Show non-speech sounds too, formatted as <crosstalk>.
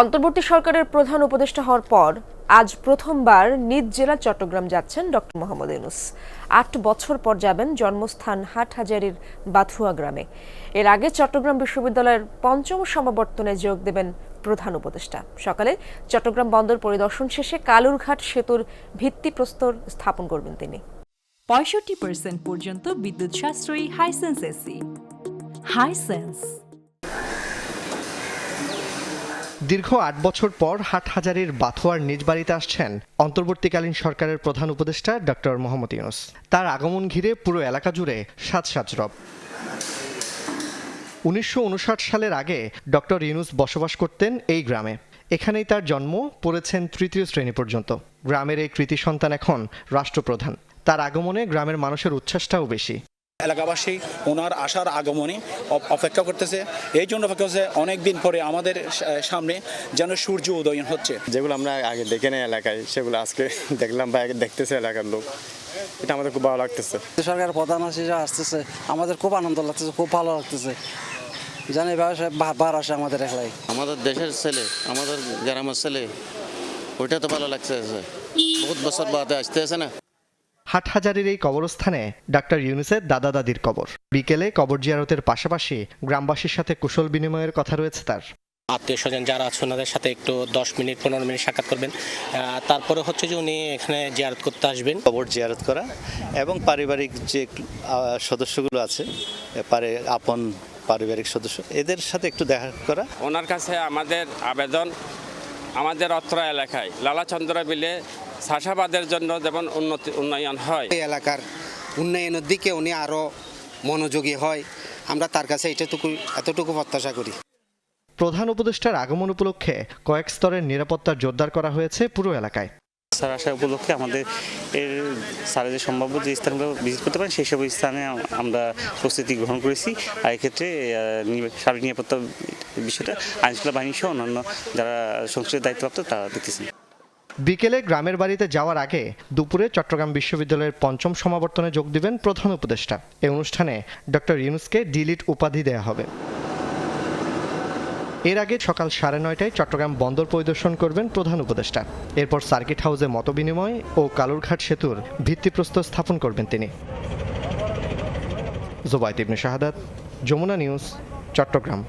অন্তর্বর্তী সরকারের প্রধান উপদেষ্টা হওয়ার পর আজ প্রথমবার নিজ জেলা চট্টগ্রাম যাচ্ছেন ডক্টর মোহাম্মদ ইউনুস। আট বছর পর যাবেন জন্মস্থান হাটহাজারির বাথুয়া গ্রামে। এর আগে চট্টগ্রাম বিশ্ববিদ্যালয়ের পঞ্চম সমাবর্তনে যোগ দেবেন প্রধান উপদেষ্টা। সকালে চট্টগ্রাম বন্দর পরিদর্শন শেষে কালুরঘাট সেতুর ভিত্তিপ্রস্তর স্থাপন করবেন তিনি। পঁয়ষট্টি পর্যন্ত বিদ্যুৎ সাশ্রয়ী হাইসেন্স এসি হাইসেন্স দীর্ঘ আট বছর পর হাটহাজারির বাথুয়ার নিজ বাড়িতে আসছেন অন্তর্বর্তীকালীন সরকারের প্রধান উপদেষ্টা ডক্টর মোহাম্মদ ইউনুস। তার আগমন ঘিরে পুরো এলাকা জুড়ে সাত সাজরব। উনিশশো সালের আগে ডক্টর ইউনুস বসবাস করতেন এই গ্রামে। এখানেই তার জন্ম, পড়েছেন তৃতীয় শ্রেণি পর্যন্ত। গ্রামের এই কৃতি সন্তান এখন রাষ্ট্রপ্রধান। তার আগমনে গ্রামের মানুষের উচ্ছ্বাসটাও বেশি। এলাকাবাসী ওনার আসার আগমনে অপ- অপেক্ষা করতেছে। এই জন্য অপেক্ষা করছে অনেক দিন পরে আমাদের সামনে যেন সূর্য উদয়ন হচ্ছে। যেগুলো আমরা আগে দেখে নেই এলাকায় সেগুলো আজকে <laughs> দেখলাম বা আগে দেখতেছে এলাকার লোক। এটা আমাদের খুব ভালো লাগতেছে। সরকার প্রধান হিসেবে আসতেছে আমাদের খুব আনন্দ লাগতেছে খুব ভালো লাগতেছে। জানি বার আসে আমাদের এলাকায়। আমাদের দেশের ছেলে আমাদের গ্রামের ছেলে ওইটা তো ভালো লাগছে বহুত বছর বাদে আসতে আছে না? হাটহাজারির এই কবরস্থানে ডাক্তার ইউনুসের দাদা দাদির কবর। বিকেলে কবর জিয়ারতের পাশাপাশি গ্রামবাসীর সাথে কুশল বিনিময়ের কথা রয়েছে তার। আত্মীয় স্বজন যারা আছে ওনাদের সাথে একটু দশ মিনিট পনেরো মিনিট সাক্ষাৎ করবেন। তারপরে হচ্ছে যে উনি এখানে জিয়ারত করতে আসবেন। কবর জিয়ারত করা এবং পারিবারিক যে সদস্যগুলো আছে পারে আপন পারিবারিক সদস্য এদের সাথে একটু দেখা করা। ওনার কাছে আমাদের আবেদন আমাদের অত্র এলাকায় লালাচন্দ্র বিলে চাষাবাদের জন্য যেমন উন্নতি উন্নয়ন হয়। এই এলাকার উন্নয়নের দিকে উনি আরও মনোযোগী হয়। আমরা তার কাছে এটাটুকু এতটুকু প্রত্যাশা করি। প্রধান উপদেষ্টার আগমন উপলক্ষে কয়েক স্তরের নিরাপত্তা জোরদার করা হয়েছে পুরো এলাকায়। স্যার আসা উপলক্ষে আমাদের এর স্যারের যে সম্ভাব্য যে স্থানগুলো ভিজিট করতে পারেন সেই সব স্থানে আমরা প্রস্তুতি গ্রহণ করেছি। আর এক্ষেত্রে সার্বিক নিরাপত্তা বিষয়টা আইনশৃঙ্খলা বাহিনী সহ অন্যান্য যারা সংশ্লিষ্ট দায়িত্বপ্রাপ্ত তারা দেখতেছেন। বিকেলে গ্রামের বাড়িতে যাওয়ার আগে দুপুরে চট্টগ্রাম বিশ্ববিদ্যালয়ের পঞ্চম সমাবর্তনে যোগ দিবেন প্রধান উপদেষ্টা। এই অনুষ্ঠানে ডক্টর ইউনুসকে ডিলিট উপাধি দেয়া হবে। এর আগে সকাল সাড়ে নয়টায় চট্টগ্রাম বন্দর পরিদর্শন করবেন প্রধান উপদেষ্টা। এরপর সার্কিট হাউসে মতবিনিময় ও কালুরঘাট সেতুর ভিত্তিপ্রস্তর স্থাপন করবেন তিনি। জোবায়ত ইবনে শাহাদাত, যমুনা নিউজ, চট্টগ্রাম।